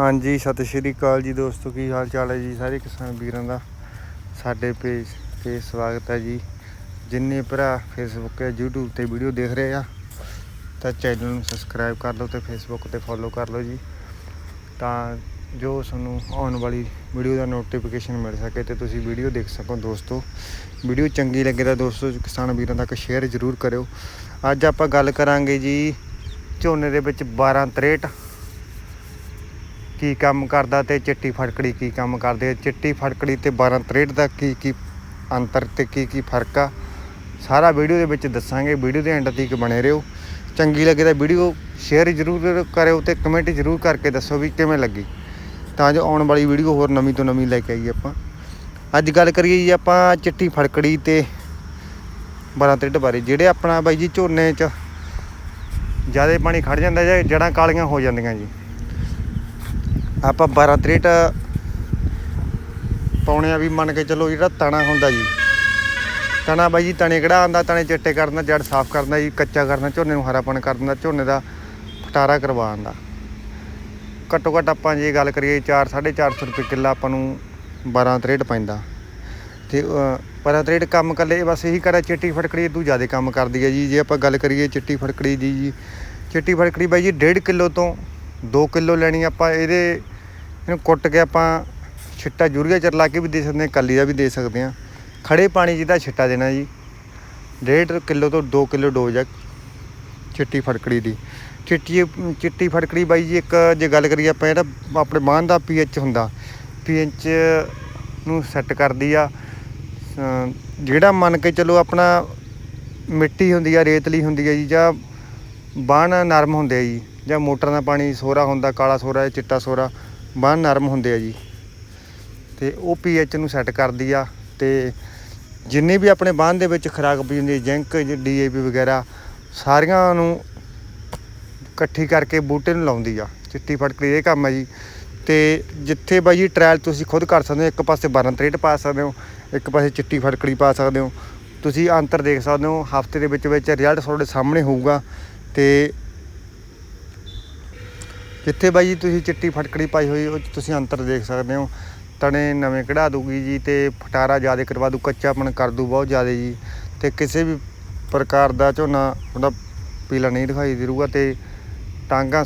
ਹਾਂਜੀ, ਸਤਿ ਸ਼੍ਰੀ ਅਕਾਲ ਜੀ ਦੋਸਤੋ, ਕੀ ਹਾਲ ਚਾਲ ਹੈ ਜੀ ਸਾਰੇ ਕਿਸਾਨ ਵੀਰਾਂ ਦਾ? ਸਾਡੇ ਪੇਜ ਤੇ ਸਵਾਗਤ ਹੈ ਜੀ। ਜਿੰਨੇ ਭਰਾ ਫੇਸਬੁੱਕ ਤੇ, YouTube ਤੇ ਵੀਡੀਓ ਦੇਖ ਰਹੇ ਆ, ਤਾਂ ਚੈਨਲ ਨੂੰ ਸਬਸਕ੍ਰਾਈਬ ਕਰ ਲਓ ਤੇ ਫੇਸਬੁੱਕ ਤੇ ਫੋਲੋ ਕਰ ਲਓ ਜੀ। ਤਾਂ ਜੋ ਤੁਹਾਨੂੰ ਆਉਣ ਵਾਲੀ ਵੀਡੀਓ ਦਾ ਨੋਟੀਫਿਕੇਸ਼ਨ ਮਿਲ ਸਕੇ ਤੇ ਤੁਸੀਂ ਵੀਡੀਓ ਦੇਖ ਸਕੋ ਦੋਸਤੋ। ਵੀਡੀਓ ਚੰਗੀ ਲੱਗੇ ਤਾਂ ਦੋਸਤੋ, ਕਿਸਾਨ ਵੀਰਾਂ ਤੱਕ ਸ਼ੇਅਰ ਜ਼ਰੂਰ ਕਰਿਓ। ਅੱਜ ਆਪਾਂ ਗੱਲ ਕਰਾਂਗੇ ਜੀ, ਝੋਨੇ ਦੇ ਵਿੱਚ 12 63 ਕੀ ਕੰਮ ਕਰਦਾ ਤੇ ਚਿੱਟੀ ਫੜਕੜੀ ਕੀ ਕੰਮ ਕਰਦੇ ਚਿੱਟੀ ਫੜਕੜੀ ਤੇ 12 63 ਦਾ ਕੀ ਕੀ ਅੰਤਰ ਤੇ ਕੀ ਕੀ ਫ਼ਰਕ ਆ? ਸਾਰਾ ਵੀਡੀਓ ਦੇ ਵਿੱਚ ਦੱਸਾਂਗੇ, ਵੀਡੀਓ ਦੇ ਐਂਡ ਤੱਕ ਬਣੇ ਰਹੋ। ਚੰਗੀ ਲੱਗੇ ਤਾਂ ਵੀਡੀਓ ਸ਼ੇਅਰ ਜ਼ਰੂਰ ਕਰਿਓ ਤੇ ਕਮੈਂਟ ਜ਼ਰੂਰ ਕਰਕੇ ਦੱਸੋ ਵੀ ਕਿਵੇਂ ਲੱਗੀ। ਤਾਂ ਜੋ ਆਉਣ ਵਾਲੀ ਵੀਡੀਓ ਹੋਰ ਨਵੀਂ ਤੋਂ ਨਵੀਂ ਲੈ ਕੇ ਆਈਏ ਆਪਾਂ। ਅੱਜ ਗੱਲ ਕਰੀਏ ਜੀ ਆਪਾਂ ਚਿੱਟੀ ਫੜਕੜੀ ਤੇ 12 63 ਬਾਰੇ। ਜਿਹੜੇ ਆਪਣਾ ਬਾਈ ਜੀ ਝੋਨੇ 'ਚ ਜ਼ਿਆਦਾ ਪਾਣੀ ਖੜ ਜਾਂਦਾ ਜਾਂ ਜੜਾਂ ਕਾਲੀਆਂ ਹੋ ਜਾਂਦੀਆਂ ਜੀ। ਆਪਾਂ 12 63 ਪਾਉਣੇ ਆ ਵੀ ਮੰਨ ਕੇ ਚੱਲੋ ਜਿਹੜਾ ਤਣਾ ਹੁੰਦਾ ਜੀ। ਤਣਾ ਬਾਈ ਜੀ, ਤਣੇ ਕਿਹੜਾ ਆਂਦਾ ਤਣੇ ਚਿੱਟੇ ਕਰਨਾ ਜੜ ਸਾਫ਼ ਕਰਨਾ ਜੀ, ਕੱਚਾ ਕਰਨਾ ਝੋਨੇ ਨੂੰ ਹਰਾਪਣ ਕਰ ਦਿੰਦਾ, ਝੋਨੇ ਦਾ ਫਟਾਰਾ ਕਰਵਾਉਣ ਦਾ ਘੱਟੋ ਘੱਟ ਆਪਾਂ ਜੇ ਗੱਲ ਕਰੀਏ 4 450 ਰੁਪਏ ਕਿੱਲਾ ਆਪਾਂ ਨੂੰ 12 63 ਪੈਂਦਾ। ਤੇ ਪਰ ਤਰੇਟ ਕੰਮ ਕੱਲੇ ਬਸ ਇਹੀ ਕਰਾ ਚਿੱਟੀ ਫੜਕੜੀ ਇਦੋਂ ਜ਼ਿਆਦਾ ਕੰਮ ਕਰਦੀ ਹੈ ਜੀ। ਜੇ ਆਪਾਂ ਗੱਲ ਕਰੀਏ ਚਿੱਟੀ ਫੜਕੜੀ ਦੀ ਜੀ, ਚਿੱਟੀ ਫੜਕੜੀ ਬਾਈ ਜੀ 1.5 ਕਿਲੋ ਤੋਂ 2 ਕਿਲੋ ਲੈਣੀ ਆਪਾਂ, ਇਹਦੇ ਇਹਨੂੰ ਕੁੱਟ ਕੇ ਆਪਾਂ ਛਿੱਟਾ ਯੂਰੀਆ ਚ ਲਾ ਕੇ ਵੀ ਦੇ ਸਕਦੇ ਹਾਂ, ਕੱਲੀ ਦਾ ਵੀ ਦੇ ਸਕਦੇ ਹਾਂ। ਖੜੇ ਪਾਣੀ ਜਿਹਦਾ ਛਿੱਟਾ ਦੇਣਾ ਜੀ। 1.5 ਕਿਲੋ ਤੋਂ 2 ਕਿਲੋ ਡੋਜ਼ ਆ ਚਿੱਟੀ ਫੜਕੜੀ ਦੀ। ਚਿੱਟੀ ਚਿੱਟੀ ਫੜਕੜੀ ਬਾਈ ਜੀ, ਇੱਕ ਜੇ ਗੱਲ ਕਰੀਏ ਆਪਾਂ ਜਿਹੜਾ ਆਪਣੇ ਬਾਂਹ ਦਾ ਪੀਐਚ ਹੁੰਦਾ। ਪੀਐਚ ਨੂੰ ਸੈੱਟ ਕਰਦੀ ਆ। ਜਿਹੜਾ ਮੰਨ ਕੇ ਚਲੋ ਆਪਣਾ ਮਿੱਟੀ ਹੁੰਦੀ ਆ, ਰੇਤਲੀ ਹੁੰਦੀ ਆ ਜੀ, ਜਾਂ ਬਾਣ ਨਰਮ ਹੁੰਦੇ ਆ ਜੀ, ਜਾਂ ਮੋਟਰ ਦਾ ਪਾਣੀ ਸੋਰਾ ਹੁੰਦਾ, ਕਾਲਾ ਸੋਰਾ ਜਾਂ ਚਿੱਟਾ ਸੋਰਾ ਬਾਣ ਨਰਮ ਹੁੰਦੇ ਆ ਜੀ। ਤੇ ਉਹ ਪੀਐਚ ਨੂੰ ਸੈੱਟ ਕਰਦੀ ਆ ਤੇ ਜਿੰਨੇ ਵੀ ਆਪਣੇ ਬਾਣ ਦੇ ਵਿੱਚ ਖਰਾਕ ਪਈ ਹੁੰਦੀ ਹੈ ਜਿੰਕ ਡੀਏਪੀ ਵਗੈਰਾ, ਸਾਰੀਆਂ ਨੂੰ ਇਕੱਠੀ ਕਰਕੇ ਬੂਟੇ ਨੂੰ ਲਾਉਂਦੀ ਆ। ਚਿੱਟੀ ਫਟਕੜੀ ਇਹ ਕੰਮ ਹੈ ਜੀ। ਤੇ ਜਿੱਥੇ ਬਾਈ ਜੀ ਟ੍ਰਾਇਲ ਤੁਸੀਂ ਖੁਦ ਕਰ ਸਕਦੇ ਹੋ, ਇੱਕ ਪਾਸੇ 12 63 ਪਾ ਸਕਦੇ ਹੋ, ਇੱਕ ਪਾਸੇ ਚਿੱਟੀ ਫਟਕੜੀ ਪਾ ਸਕਦੇ ਹੋ। ਤੁਸੀਂ ਅੰਤਰ ਦੇਖ ਸਕਦੇ ਹੋ, ਹਫ਼ਤੇ ਦੇ ਵਿੱਚ ਵਿੱਚ ਰਿਜ਼ਲਟ ਤੁਹਾਡੇ ਸਾਹਮਣੇ ਹੋਊਗਾ। ਤੇ ਜਿੱਥੇ ਬਾਈ ਜੀ ਤੁਸੀਂ ਚਿੱਟੀ ਫਟਕੜੀ ਪਾਈ ਹੋਈ, ਉਹ 'ਚ ਤੁਸੀਂ ਅੰਤਰ ਦੇਖ ਸਕਦੇ ਹੋ। ਤਣੇ ਨਵੇਂ ਕਢਾ ਦੂਗੀ ਜੀ ਤੇ ਫਟਾਰਾ ਜ਼ਿਆਦਾ ਕਰਵਾ ਦੂ ਕੱਚਾਪਣ ਕਰ ਦੂ ਬਹੁਤ ਜ਼ਿਆਦਾ ਜੀ। ਤੇ ਕਿਸੇ ਵੀ ਪ੍ਰਕਾਰ ਦਾ ਝੋਨਾ ਉਹਦਾ ਪੀਲਾ ਨਹੀਂ ਦਿਖਾਈ ਦੇਊਗਾ ਤੇ ਟਾਂਗਾ